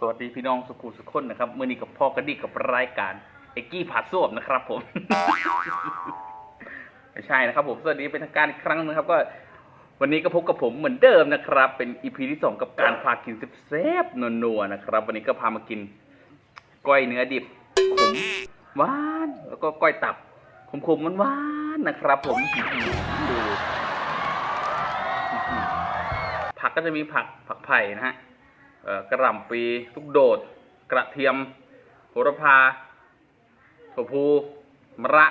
สวัสดีพี่น้องสุขุสุขคนนะครับเมื่อนี้กับพ่อกระดิกกับรายการเอ็กกี้ผาสวบนะครับ ผมไม่ใช่นะครับ ผมสวัสดีเป็นทางการอีกครั้งนะครับ ก็ วันนี้ก็พบกับผมเหมือนเดิมนะครับ เป็นอีพีที่สองกับการพากินแซ่บๆนัวๆนะครับ วันนี้ก็พามากินก้อยเนื้อดิบขมหวานแล้วก็ก้อยตับขมๆหวานๆนะครับ ผมดูผักก็จะมีผักผักไผ่นะฮะ กระหล่ำปีลูกโดด กระเทียมโหระพาถั่วพูมะระ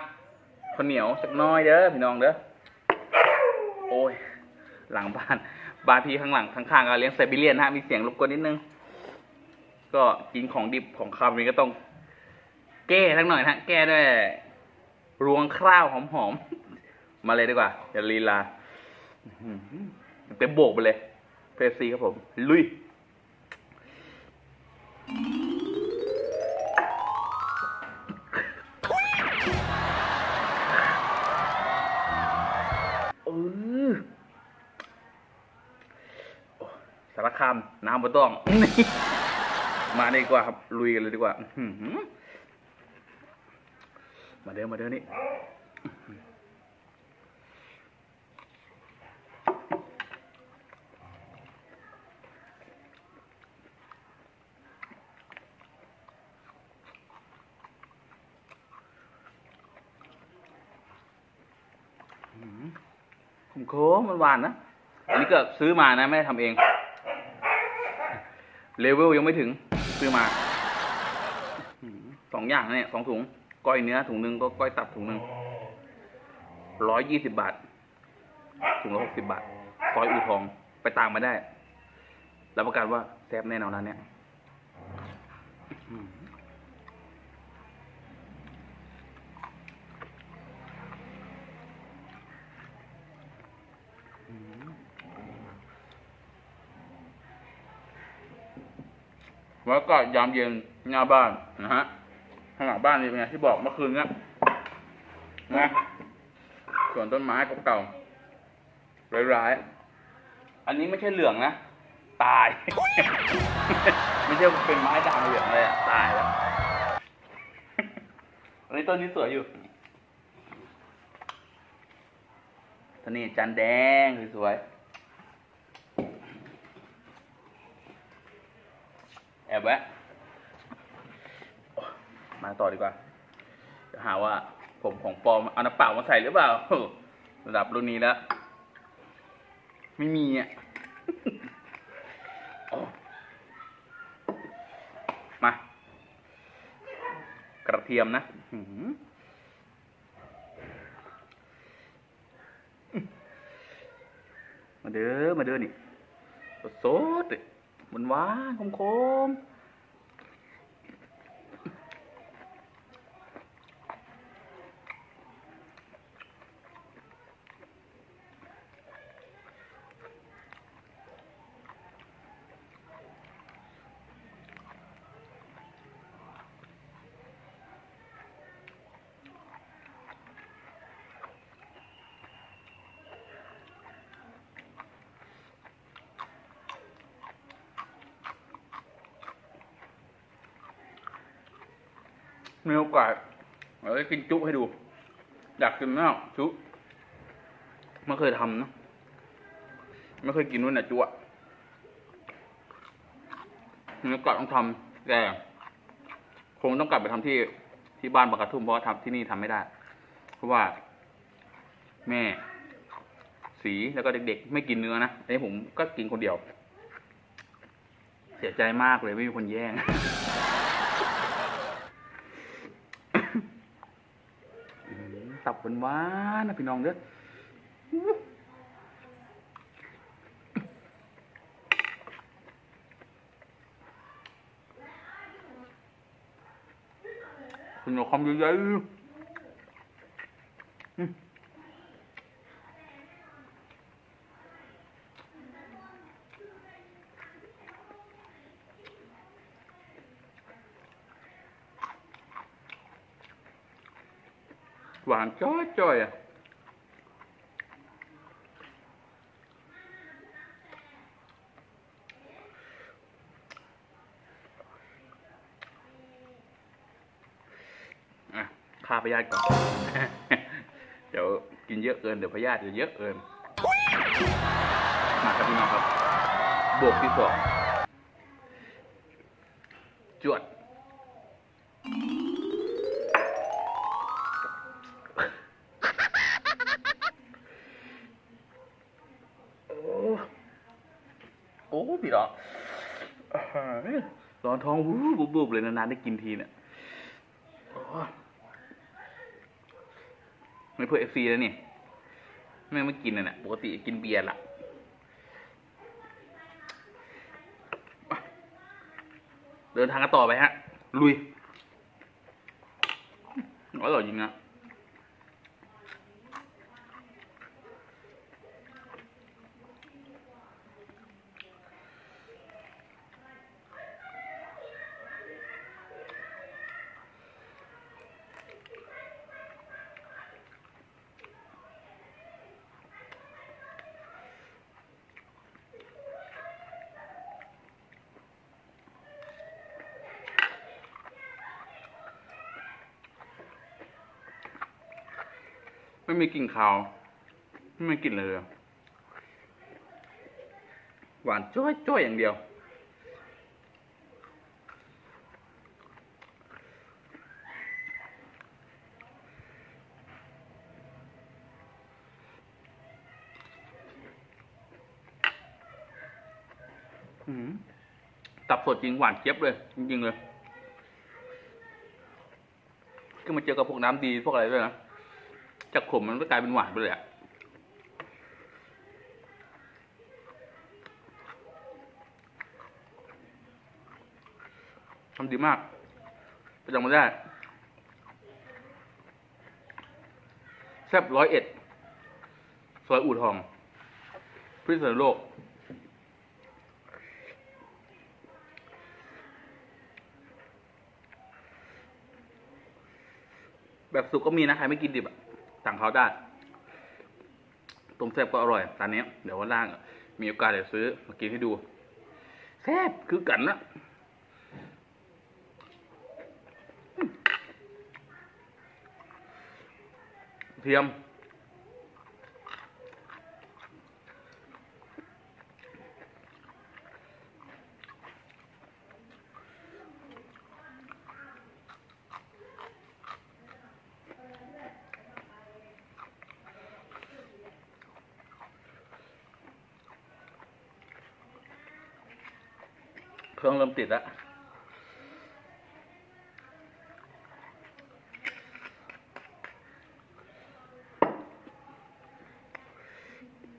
ข้าวเหนียวสักน้อยเด้อพี่น้องเด้อโอ้ยหลังบ้านบ้านพี่ข้างหลังข้างๆก็เลี้ยงไซบีเรียนฮะมีเสียงรบกวนนิดนึง ก็กินของดิบของคำนี้ก็ต้อง แก้ทั้งหน่อยนะฮะแก้ด้วยรวงข้าวหอมๆมาเลยดีกว่าอย่าลีลาเต็มโบกไปเลยเพรสซีครับผม ลุย น้ำบ่ต้อง มาดีกว่าครับลุยกันเลยดีกว่ามาเด้อมาเด้อนี่ผมโค้งมันหวานนะ อันนี้ก็ซื้อมานะ ไม่ได้ทำเอง เลเวลยังไม่ถึงซื้อมาสองอย่างนะเนี่ยสองถุง ก้อยเนื้อถุงหนึ่งก็ก้อยตับถุงหนึ่งร้อยยี่สิบบาท ถุงละหกสิบบาทซอยอูทองไปตามมาได้รับประกันว่าแซ่บแน่นอนนะเนี่ยอื้อหือ แล้วก็ยามเย็นหน้าบ้านนะฮะข้างหลังบ้านนี่เป็นไงที่บอกเมื่อคืนเนี้ยนะส่วนต้นไม้เก่าๆร้ายๆอันนี้ไม่ใช่เหลืองนะตาย ไม่ใช่เป็นไม้ด่างเหลืองเลยอะตายแล้วอันนี้ต้นนี้สวยอยู่ต้นนี้จันแดงสวยๆ แอบแวะ มาต่อดีกว่าจะหาว่า ผมของปลอมเอาน้ำเปล่ามาใส่หรือเปล่าระดับรุ่นนี้แล้ว ไม่มีอะมา กระเทียมนะมาเด้อมาเด้อนี่สดๆ หวานๆคมๆ มีโอกาสเราได้กินจุให้ดู อยากกินมากจุไม่เคยทำนะไม่เคยกินด้วยนะจุอะมีโอกาสต้องทำแต่คงต้องกลับไปทำที่ที่บ้านบางกระทุ่มเพราะทำที่นี่ทำไม่ได้ เพราะว่า แม่สีแล้วก็เด็กๆ ไม่กินเนื้อนะไอ้ผมก็กินคนเดียว เสียใจมากเลยไม่มีคนแย่ง สับหวานๆนะพี่น้องเด้อคุณเอาคำใหญ่ๆ วานจ้อยจ้อยอะฆ่าพยาธิก่อน เดี๋ยวกินเยอะเกิน เดี๋ยวพยาธิจะเยอะเกินมาครับพี่น้องครับ บวกที่สองจวด อ้พี่น้องร้อนท้องวูบวูบเลยนานๆได้กินทีเนี่ยไม่เพื่อเอฟซีแล้วนี่ไม่ไม่กินเนี่ยปกติกินเบียร์ละเดินทางกันต่อไปฮะ ลุยอร่อยจริงนะ ไม่มีกลิ่นคาว ไม่มีกลิ่นเลย หวานจ้อยจ้อยอย่างเดียวอืมตับสดจริงหวานเจี๊ยบเลย จริงๆเลยก็มาเจอกับพวกน้ำดีพวกอะไรด้วยนะ จากขมมันก็กลายเป็นหวานไปเลยอะทำดีมากไปจำมาได้ แซ่บร้อยเอ็ด ซอยอู่ทองพิษณุโลก แบบสุกก็มีนะ ใครไม่กินดิบอะ สั่งเขาได้ต้มแซ่บก็อร่อยตอนนี้ เดี๋ยววันล่างมีโอกาสเดี๋ยวซื้อมากินให้ดูแซ่บคือกันนะเทียม เครื่องเริ่มติดแล้ว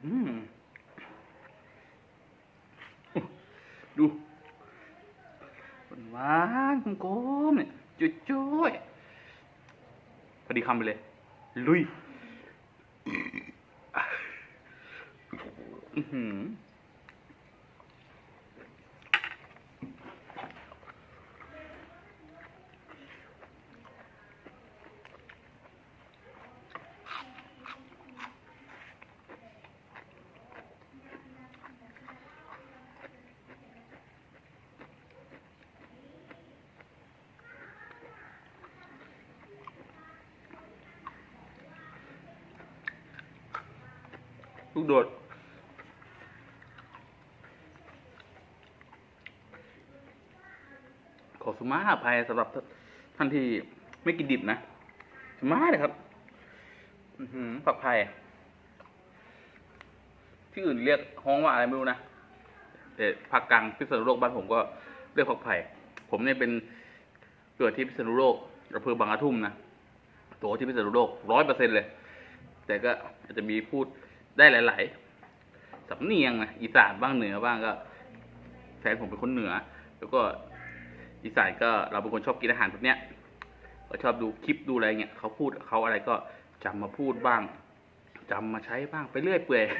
อืม ดู หวานๆกลมๆเนี่ยจุดจ้อยพอดีคำไปเลย ลุย อือหือ ลูกโดดขอสมาอภัยสำหรับท่านที่ไม่กินดิบนะสมาเลยครับผักไผ่ที่อื่นเรียกฮ้องว่าอะไรไม่รู้นะแต่ภาคกลางพิษณุโลกบ้านผมก็เรียกผักไผ่ ผมเนี่ยเป็นเกิดที่พิษณุโลกอำเภอบางกระทุ่มนะโตที่พิษณุโลกร้อยเปอร์เซ็นเลย แต่ก็อาจจะมีพูด ได้หลาย ๆ สำเนียงนะอีสานบ้างเหนือบ้างก็แฟนผมเป็นคนเหนือ แล้วก็อีสานก็เราเป็นคนชอบกินอาหารแบบเนี้ยก็ชอบดูคลิปดูอะไรเงี้ยเขาพูดเขาอะไรก็จำมาพูดบ้างจำมาใช้บ้างไปเรื่อยเปื่อย อ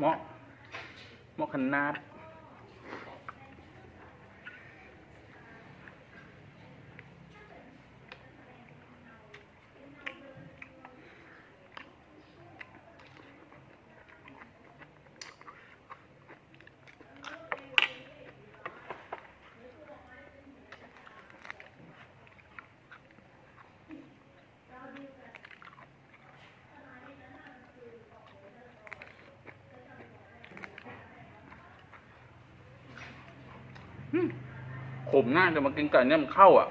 เหมาะเหมาะขนาด ผมน่าจะมากินไก่เนี่ยมันเข้าอะ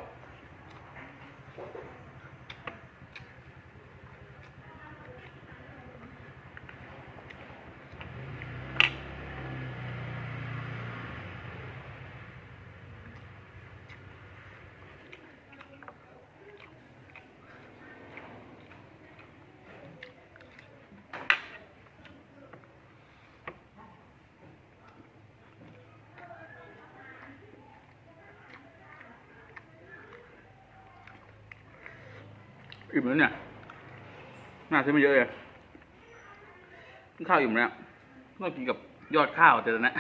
อิ่มแล้วเนี่ย น่าซื้อมาเยอะเลยข้าวอิ่มแล้วต้องกินกับยอดข้าวแต่ละนะ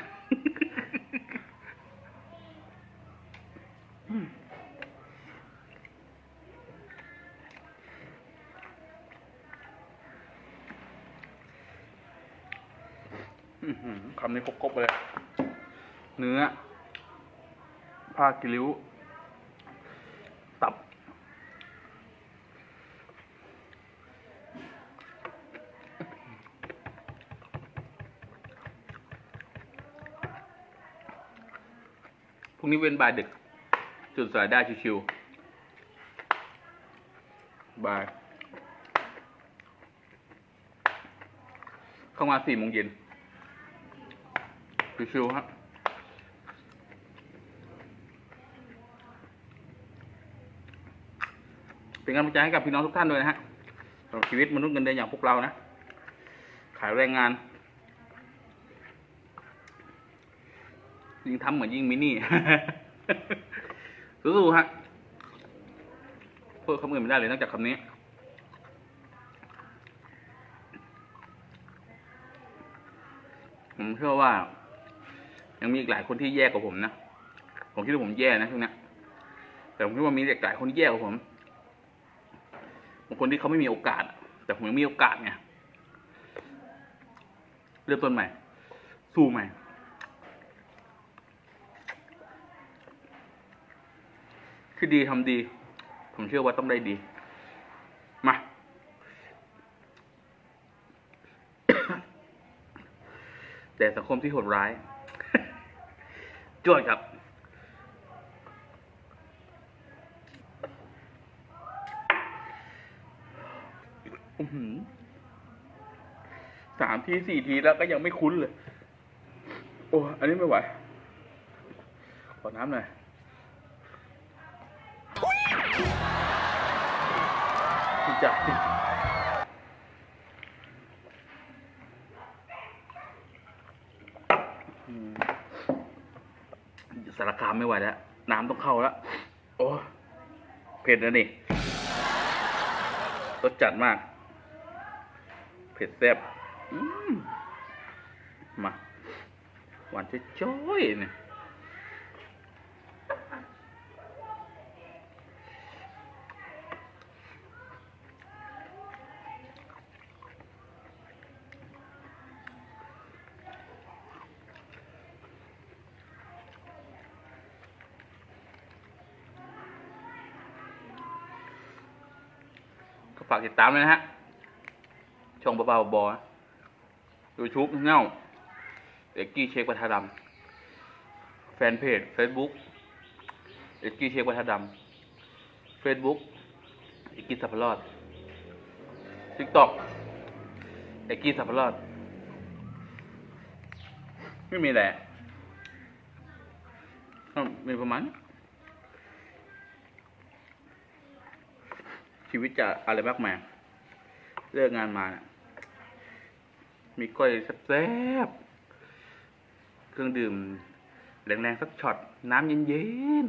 คำนี้กบๆเลย เนื้อ ผ้ากิริ้ว ตับ พรุ่ง นี้เว้นบ่ายดึก จุดสายได้ชิวๆบายเข้ามาสี่โมงเย็นชิวๆฮะเป็นกำลังใจให้กับพี่น้องทุกท่านด้วยนะฮะสำหรับชีวิตมนุษย์เงินเดือนอย่างพวกเรานะ ขายแรงงาน ยิ่งทำเหมือนยิ่งมินี่ สู้ๆฮะพูดคำอื่นไม่ได้เลยนอกจากคำนี้ ผมเชื่อว่า ยังมีอีกหลายคนที่แย่กว่าผมนะ ผมคิดว่าผมแย่นะช่วงเนี้ยแต่ผมคิดว่ามีอีกหลายคนที่แย่กว่าผมบางคนที่เขาไม่มีโอกาส แต่ผมยังมีโอกาสไงเริ่มต้นใหม่ สู้ใหม่ คือดีทำดี ผมเชื่อว่าต้องได้ดี มา แต่สังคมที่โหดร้ายจวดครับสามทีสี่ทีแล้วก็ยังไม่คุ้นเลย โอ้ อันนี้ไม่ไหว ขอน้ำหน่อย จ๋าอืมสารคามไม่ไหวแล้ว น้ำต้องเข้าแล้ว โอ้เผ็ดนะนี่รสจัดมาก เผ็ดแซ่บมมาหวานจ้อยๆเนี่ย ฝากติดตามเลยนะฮะ ช่องเบาๆบอยูทูบเง่าเอ็กกี้เช็ควัฒดำแฟนเพจ Facebook เอ็กกี้เช็ควัฒดำ Facebook เอ็กกี้สับปะรอด TikTok เอ็กกี้สับปะรอดไม่มีแหละมีประมาณ ชีวิตจะอะไรมากมายเลิกงานมานะมีก้อยแซ่บๆเครื่องดื่มแรงๆสักช็อตน้ำเย็น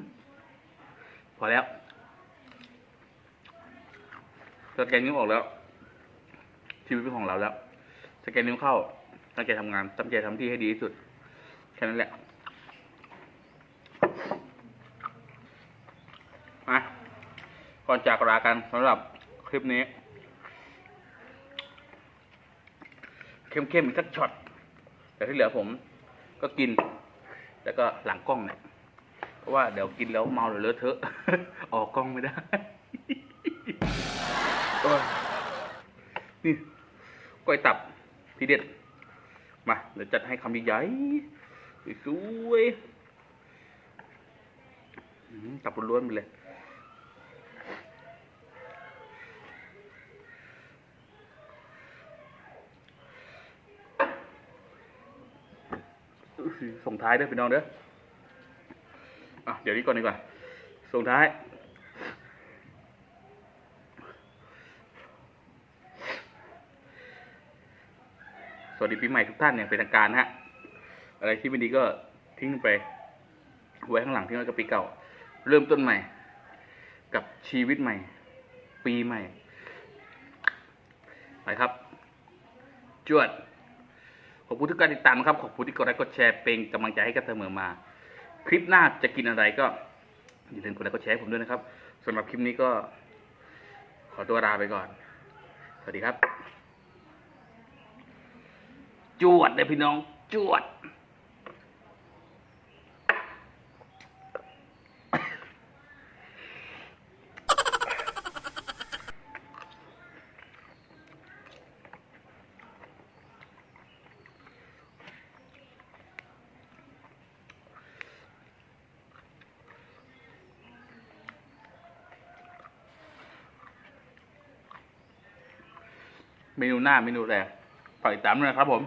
ๆ พอแล้วสแกนนิ้วออกแล้ว ชีวิตเป็นของเราแล้วสแกนนิ้วเข้าตั้งใจทำงานตั้งใจทำที่ให้ดีที่สุด แค่นั้นแหละมา ก่อนจากลากันสำหรับคลิปนี้ เข้มๆอีกสักช็อตแต่ที่เหลือผมก็กิน แล้วก็หลังกล้องเนี่ยเพราะว่าเดี๋ยวกินแล้วเมาหรือเลอะเทอะ ออกกล้องไม่ได้โอ้ยนี่ก้อยตับทีเด็ด มา เดี๋ยวจัดให้คำใหญ่ๆสวยๆตับล้วนๆไปเลย ส่งท้ายด้วยพี่น้องเด้ออะเดี๋ยวนี้ก่อนดีกว่า ส่งท้าย สวัสดีปีใหม่ทุกท่านอย่างเป็นทางการนะฮะ อะไรที่ไม่ดีก็ทิ้งไป ไว้ข้างหลังทิ้งไว้กับปีเก่า เริ่มต้นใหม่ กับชีวิตใหม่ ปีใหม่ ไปครับ จวด ขอบคุณทุกการติดตามนะครับ ขอบคุณที่กดไลค์กดแชร์เป็นกำลังใจให้กันเสมอมา คลิปหน้าจะกินอะไรก็อย่าลืมกดไลค์กดแชร์ให้ผมด้วยนะครับสำหรับคลิปนี้ก็ ขอตัวลาไปก่อน สวัสดีครับ จวดเลยพี่น้อง จวด เมนูหน้าเมนูแรกฝากติดตามด้วยนะครับผม